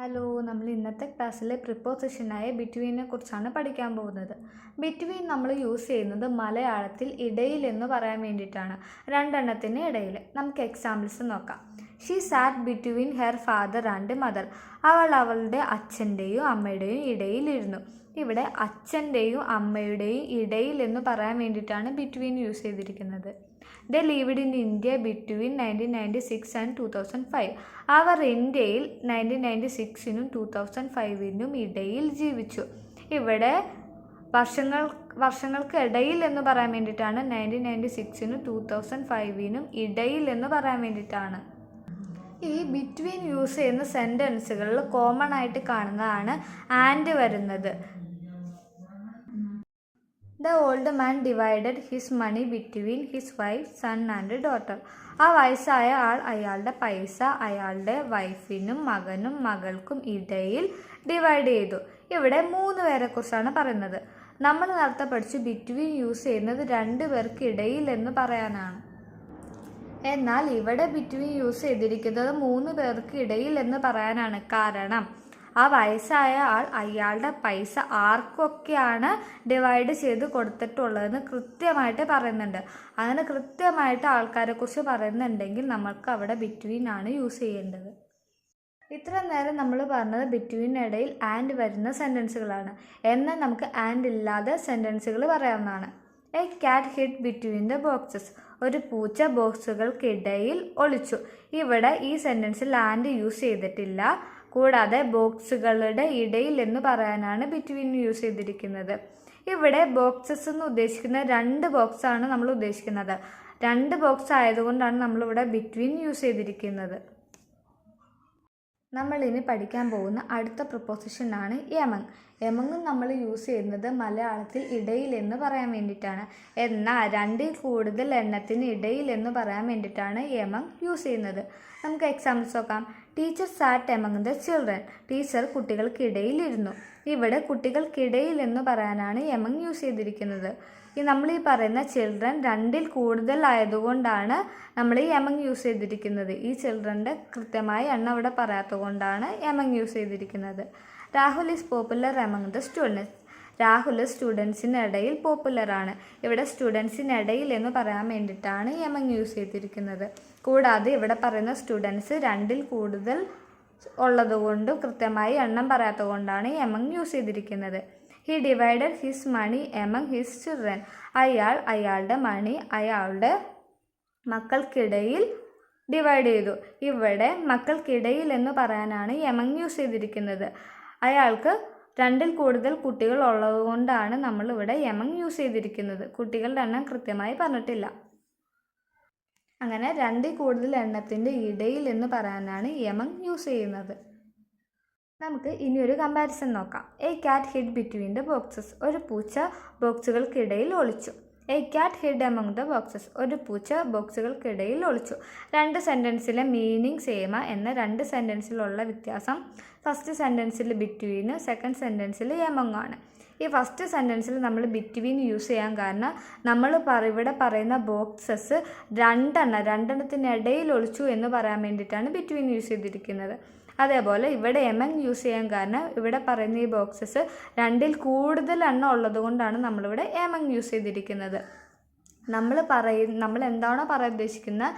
Hello നമ്മൾ ഇന്നത്തെ ക്ലാസ്സിലെ പ്രിപ്പോസിഷനായ ബിറ്റ്വീനെ കുറിച്ചാണ് പഠിക്കാൻ പോകുന്നത്. ബിറ്റ്വീൻ നമ്മൾ യൂസ് ചെയ്യുന്നത് മലയാളത്തിൽ ഇടയിൽ എന്ന് പറയാൻ വേണ്ടിയിട്ടാണ്. രണ്ടെണ്ണത്തിന് ഇടയിൽ. നമുക്ക് എക്സാമ്പിൾസ് നോക്കാം. She sat between her father and mother അവൾ അവളുടെ അച്ഛന്റെയും അമ്മയുടെയും ഇടയിലിരുന്നു. ഇവിടെ അച്ഛന്റെയും അമ്മയുടെയും ഇടയിൽ എന്ന് പറയാൻ വേണ്ടിയിട്ടാണ് ബിറ്റ്വീൻ യൂസ് ചെയ്തിരിക്കുന്നത്. The lived in India between nineteen ninety six and two thousand five അവർ ഇന്ത്യയിൽ നയന്റീൻ നയന്റി സിക്സിനും ടു തൗസൻഡ് ഫൈവിനും ഇടയിൽ ജീവിച്ചു. ഇവിടെ വർഷങ്ങൾ വർഷങ്ങൾക്ക് ഇടയിൽ എന്ന് പറയാൻ വേണ്ടിയിട്ടാണ് നയന്റീൻ നയന്റി സിക്സിനും ടു തൗസൻഡ് ഫൈവിനും ഇടയിൽ എന്ന് പറയാൻ വേണ്ടിയിട്ടാണ്. ഈ ബിറ്റ്വീൻ യൂസ് ചെയ്യുന്ന സെന്റൻസുകളിൽ കോമൺ ആയിട്ട് കാണുന്നതാണ് ആൻഡ് വരുന്നത്. The old man divided his money between his wife son and daughter. ആ വയസ്സായ ആൾ അയാളുടെ പൈസ അയാളുടെ വൈഫിനും മകനും മകൾക്കും ഇടയിൽ ഡിവൈഡ് ചെയ്തു. ഇവിടെ മൂന്ന് പേരെ കുറിച്ചാണ് പറയുന്നത്. നമ്മൾ നേരത്തെ പഠിച്ചു ബിറ്റ്വീൻ യൂസ് ചെയ്യുന്നത് രണ്ട് പേർക്ക് ഇടയിൽ എന്ന് പറയാനാണ്. എന്നാൽ ഇവിടെ ബിറ്റ്വീൻ യൂസ് ചെയ്തിരിക്കുന്നത് മൂന്ന് പേർക്ക് ഇടയിൽ എന്ന് പറയാനാണ് കാരണം. ആ വയസ്സായ ആൾ അയാളുടെ പൈസ ആർക്കൊക്കെയാണ് ഡിവൈഡ് ചെയ്ത് കൊടുത്തിട്ടുള്ളതെന്ന് കൃത്യമായിട്ട് പറയുന്നുണ്ട്. അങ്ങനെ കൃത്യമായിട്ട് ആൾക്കാരെക്കുറിച്ച് പറയുന്നുണ്ടെങ്കിൽ നമ്മൾക്ക് അവിടെ ബിറ്റ്വീൻ ആണ് യൂസ് ചെയ്യേണ്ടത്. ഇത്ര നേരം നമ്മൾ പറഞ്ഞത് ബിറ്റ്വീൻ ഇടയിൽ ആൻഡ് വരുന്ന സെന്റൻസുകളാണ് എന്നാൽ നമുക്ക് ആൻഡ് ഇല്ലാതെ സെന്റൻസുകൾ പറയാവുന്നതാണ്. A cat hit between the boxes ഒരു പൂച്ച ബോക്സുകൾക്കിടയിൽ ഒളിച്ചു. ഇവിടെ ഈ സെന്റൻസിൽ ആൻഡ് യൂസ് ചെയ്തിട്ടില്ല. കൂടാതെ ബോക്സുകളുടെ ഇടയിൽ എന്ന് പറയാനാണ് ബിറ്റ്വീൻ യൂസ് ചെയ്തിരിക്കുന്നത്. ഇവിടെ ബോക്സസ് എന്ന് ഉദ്ദേശിക്കുന്ന രണ്ട് ബോക്സാണ് നമ്മൾ ഉദ്ദേശിക്കുന്നത്. രണ്ട് ബോക്സ് ആയതുകൊണ്ടാണ് നമ്മളിവിടെ ബിറ്റ്വീൻ യൂസ് ചെയ്തിരിക്കുന്നത്. നമ്മൾ ഇനി പഠിക്കാൻ പോകുന്ന അടുത്ത പ്രൊപ്പോസിഷനാണ് യമങ് യമങ്ങും നമ്മൾ യൂസ് ചെയ്യുന്നത് മലയാളത്തിൽ ഇടയിൽ എന്ന് പറയാൻ വേണ്ടിയിട്ടാണ്. എന്നാൽ രണ്ടിൽ കൂടുതൽ എണ്ണത്തിന് ഇടയിൽ എന്ന് പറയാൻ വേണ്ടിയിട്ടാണ് യമങ് യൂസ് ചെയ്യുന്നത്. നമുക്ക് എക്സാമ്പിൾസ് നോക്കാം. Teacher sat among the children teacher കുട്ടികൾക്കിടയിലിരുന്നു ഇവിടെ കുട്ടികൾക്കിടയിൽ എന്ന് പറയാനാണ് യമങ് യൂസ് ചെയ്തിരിക്കുന്നത്. ഈ നമ്മൾ ഈ പറയുന്ന ചിൽഡ്രൻ രണ്ടിൽ കൂടുതൽ ആയതുകൊണ്ടാണ് നമ്മൾ ഈ എമങ് യൂസ് ചെയ്തിരിക്കുന്നത്. ഈ ചിൽഡ്രന്റെ കൃത്യമായ എണ്ണം ഇവിടെ പറയാത്തത് കൊണ്ടാണ് എമങ് യൂസ് ചെയ്തിരിക്കുന്നത്. Rahul is popular among the students Rahul സ്റ്റുഡൻസിനിടയിൽ പോപ്പുലറാണ് ഇവിടെ സ്റ്റുഡൻസിനിടയിൽ എന്ന് പറയാൻ വേണ്ടിയിട്ടാണ് എമങ് യൂസ് ചെയ്തിരിക്കുന്നത്. കൂടാതെ ഇവിടെ പറയുന്ന സ്റ്റുഡൻസ് രണ്ടിൽ കൂടുതൽ ഉള്ളതുകൊണ്ടും കൃത്യമായി എണ്ണം പറയാത്തത് കൊണ്ടാണ് എമങ് യൂസ് ചെയ്തിരിക്കുന്നത്. He divided his money among his children അയാൾ അയാളുടെ മണി അയാളുടെ മക്കൾക്കിടയിൽ ഡിവൈഡ് ചെയ്തു. ഇവിടെ മക്കൾക്കിടയിൽ എന്ന് പറയാനാണ് എമംഗ് യൂസ് ചെയ്തിരിക്കുന്നത്. അയാൾക്ക് രണ്ടിൽ കൂടുതൽ കുട്ടികൾ ഉള്ളതുകൊണ്ടാണ് നമ്മളിവിടെ എമംഗ് യൂസ് ചെയ്തിരിക്കുന്നത്. കുട്ടികളുടെ എണ്ണം കൃത്യമായി പറഞ്ഞിട്ടില്ല. അങ്ങനെ രണ്ടിൽ കൂടുതൽ എണ്ണത്തിന്റെ ഇടയിൽ എന്ന് പറയാനാണ് യമങ് യൂസ് ചെയ്യുന്നത്. നമുക്ക് ഇനിയൊരു കമ്പാരിസൺ നോക്കാം. A cat hid between the boxes ഒരു പൂച്ച ബോക്സുകൾക്കിടയിൽ ഒളിച്ചു. A cat hid among the boxes ഒരു പൂച്ച ബോക്സുകൾക്കിടയിൽ ഒളിച്ചു. രണ്ട് സെന്റൻസിലെ മീനിങ് സെയിമ എന്ന രണ്ട് സെന്റൻസിലുള്ള വ്യത്യാസം ഫസ്റ്റ് സെന്റൻസിൽ ബിറ്റ്വീൻ സെക്കൻഡ് സെന്റൻസിൽ എമംഗ് ആണ്. ഈ ഫസ്റ്റ് സെന്റൻസിൽ നമ്മൾ ബിറ്റ്വീൻ യൂസ് ചെയ്യാൻ കാരണം നമ്മൾ ഇവിടെ പറയുന്ന ബോക്സസ് രണ്ടെണ്ണം രണ്ടെണ്ണത്തിനിടയിൽ ഒളിച്ചു എന്ന് പറയാൻ വേണ്ടിയിട്ടാണ് ബിറ്റ്വീൻ യൂസ് ചെയ്തിരിക്കുന്നത്. അതേപോലെ ഇവിടെ എമങ് യൂസ് ചെയ്യാൻ കാരണം ഇവിടെ പറയുന്ന ഈ ബോക്സസ് രണ്ടിൽ കൂടുതൽ എണ്ണം ഉള്ളത് കൊണ്ടാണ് നമ്മളിവിടെ എമങ് യൂസ് ചെയ്തിരിക്കുന്നത്. നമ്മൾ പറയ നമ്മൾ എന്താണോ പറയാൻ ഉദ്ദേശിക്കുന്നത്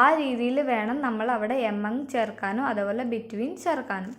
ആ രീതിയിൽ വേണം നമ്മൾ അവിടെ എമങ് ചേർക്കാനും അതേപോലെ ബിറ്റ്വീൻ ചേർക്കാനും.